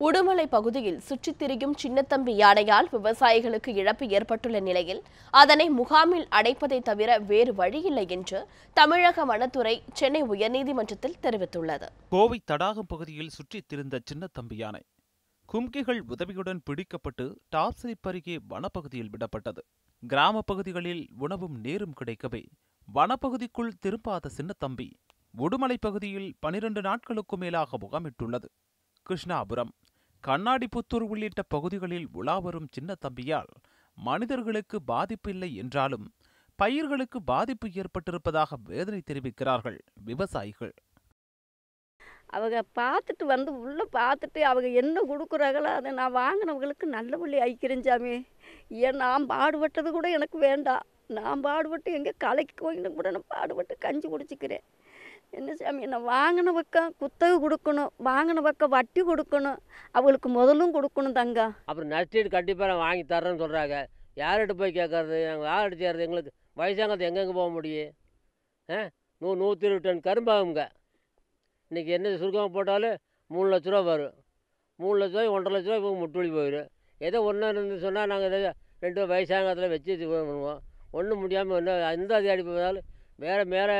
உடுமலை பகுதியில் சுற்றித் திரியும் சின்னத்தம்பி யானையால் விவசாயிகளுக்கு இழப்பு ஏற்பட்டுள்ள நிலையில் அதனை முகாமில் அடைப்பதை தவிர வேறு வழியில்லை என்று தமிழக வனத்துறை சென்னை உயர்நீதிமன்றத்தில் தெரிவித்துள்ளது. கோவை தடாகம் பகுதியில் சுற்றித் திரிந்த சின்னத்தம்பி யானை கும்கிகள் உதவியுடன் பிடிக்கப்பட்டு டாப்ஸ்லிப் அருகே வனப்பகுதியில் விடப்பட்டது. கிராம பகுதிகளில் உணவும் நீரும் கிடைக்கவே வனப்பகுதிக்குள் திரும்பாத சின்னத்தம்பி உடுமலை பகுதியில் பனிரெண்டு நாட்களுக்கு மேலாக முகாமிட்டுள்ளது. கிருஷ்ணாபுரம் கண்ணாடிப்புத்தூர் உள்ளிட்ட பகுதிகளில் உலா வரும் சின்ன தம்பியால் மனிதர்களுக்கு பாதிப்பு இல்லை என்றாலும் பயிர்களுக்கு பாதிப்பு ஏற்பட்டிருப்பதாக வேதனை தெரிவிக்கிறார்கள் விவசாயிகள். அவங்க பார்த்துட்டு வந்து உள்ளே பார்த்துட்டு அவங்க என்ன கொடுக்குறாங்களோ அதை நான் வாங்கினவங்களுக்கு நல்ல வழி ஐக்கிறேன் ஏன் நான் பாடுபட்டது கூட எனக்கு வேண்டாம். நான் பாடுபட்டு எங்கே கலைக்கு போயின்னு கூட நான் பாடுபட்டு கஞ்சி குடிச்சிக்கிறேன். என்ன சாமி நான் வாங்கின பக்கம் குத்தகை கொடுக்கணும் வாங்கின பக்கம் வட்டி கொடுக்கணும் அவளுக்கு முதலும் கொடுக்கணும் தங்க. அப்புறம் நஷ்டீடு கண்டிப்பாக நான் வாங்கி தர்றேன்னு சொல்கிறாங்க யார்கிட்ட போய் கேட்கறது? நாங்கள் யார்கிட்ட சேர்றது எங்களுக்கு வயசாங்கிறது எங்கெங்கே போக முடியும்? ஆ? நூ நூற்றி இருபது டன் கரும்பாகுங்க இன்றைக்கி என்ன சுருக்கம் போட்டாலும் மூணு லட்ச ரூபா வரும். மூணு லட்ச ரூபாய் ஒன்றரை லட்ச ரூபா இப்போ முட்டுவலி போயிடும். ஏதோ ஒன்று இருந்து சொன்னால் நாங்கள் ஏதோ ரெண்டு வயசாங்கத்தில் வச்சு பண்ணுவோம். ஒன்றும் முடியாமல் ஒன்று எந்த அதிகாரி போனாலும் வேறு மேலே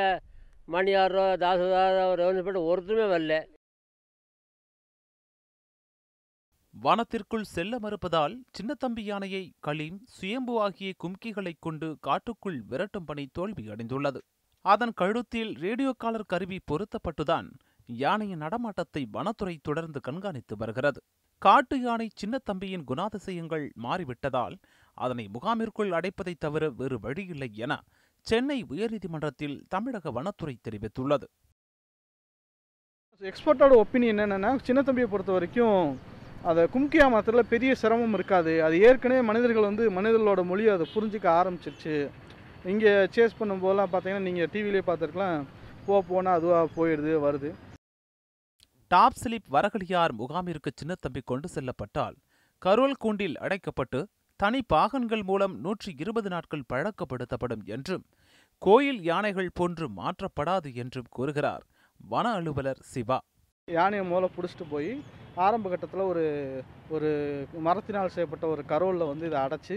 மணியாரோ தாசுதாரோ ஒருத்தருமே வரல. வனத்திற்குள் செல்ல மறுப்பதால் சின்னத்தம்பி யானையை களீம் சுயம்பு ஆகிய கும்கிகளைக் கொண்டு காட்டுக்குள் விரட்டும் பணி தோல்வியடைந்துள்ளது அதன் கழுத்தில் ரேடியோ காலர் கருவி பொருத்தப்பட்டுதான் யானையின் நடமாட்டத்தை வனத்துறை தொடர்ந்து கண்காணித்து வருகிறது. காட்டு யானை சின்னத்தம்பியின் குணாதிசயங்கள் மாறிவிட்டதால் அதனை முகாமிற்குள் அடைப்பதைத் தவிர வேறு வழியில்லை என சென்னை உயர்நீதிமன்றத்தில் தமிழக வனத்துறை தெரிவித்துள்ளது. எக்ஸ்பர்ட்டோட ஒப்பீனியன் என்னென்னா சின்னத்தம்பியை பொறுத்த வரைக்கும் அதை கும்கியா மாத்திரத்தில் பெரிய சிரமம் இருக்காது. அது ஏற்கனவே மனிதர்கள் வந்து மனிதர்களோட மொழியை அதை புரிஞ்சிக்க ஆரம்பிச்சிருச்சு. இங்கே சேஸ் பண்ணும்போதெல்லாம் பார்த்தீங்கன்னா நீங்கள் டிவிலே பார்த்துருக்கலாம் போ போனால் அதுவாக போயிடுது வருது. டாப் ஸ்லிப் வரகலியார் முகாமிற்கு சின்னத்தம்பி கொண்டு செல்லப்பட்டால் கரோல் கூண்டில் அடைக்கப்பட்டு தனி பாகன்கள் மூலம் நூற்றி இருபது நாட்கள் பழக்கப்படுத்தப்படும் என்றும் கோயில் யானைகள் போன்று மாற்றப்படாது என்றும் கூறுகிறார் வன அலுவலர் சிவா. யானையை மூல பிடிச்சிட்டு போய் ஆரம்ப கட்டத்தில் ஒரு ஒரு மரத்தினால் செய்யப்பட்ட ஒரு கரோலில் வந்து இதை அடைச்சி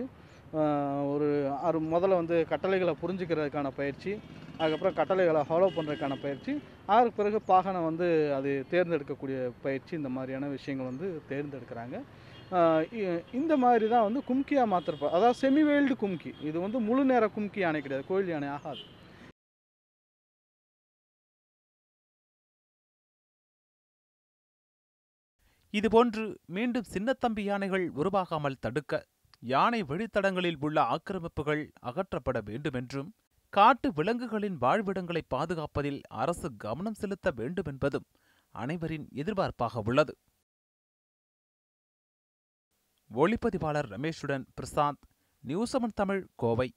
ஒரு அது முதல்ல வந்து கட்டளைகளை புரிஞ்சுக்கிறதுக்கான பயிற்சி அதுக்கப்புறம் கட்டளைகளை ஃபாலோ பண்ணுறதுக்கான பயிற்சி அதற்கு பிறகு பாகனை வந்து அது தேர்ந்தெடுக்கக்கூடிய பயிற்சி இந்த மாதிரியான விஷயங்கள் வந்து தேர்ந்தெடுக்கிறாங்க. இந்த மாதிரி தான் வந்து கும்கியாக மாத்திரப்பா. அதாவது செமி வெயில்டு கும்கி. இது வந்து முழு நேர கும்கி யானை கிடையாது. கோயில் யானை ஆகாது. இதுபோன்று மீண்டும் சின்னத்தம்பி யானைகள் உருவாகாமல் தடுக்க யானை வழித்தடங்களில் உள்ள ஆக்கிரமிப்புகள் அகற்றப்பட வேண்டுமென்றும் காட்டு விலங்குகளின் வாழ்விடங்களை பாதுகாப்பதில் அரசு கவனம் செலுத்த வேண்டுமென்பதும் அனைவரின் எதிர்பார்ப்பாக உள்ளது. ஒளிப்பதிவாளர் ரமேஷுடன் பிரசாந்த் நியூஸ் செவன் தமிழ் கோவை.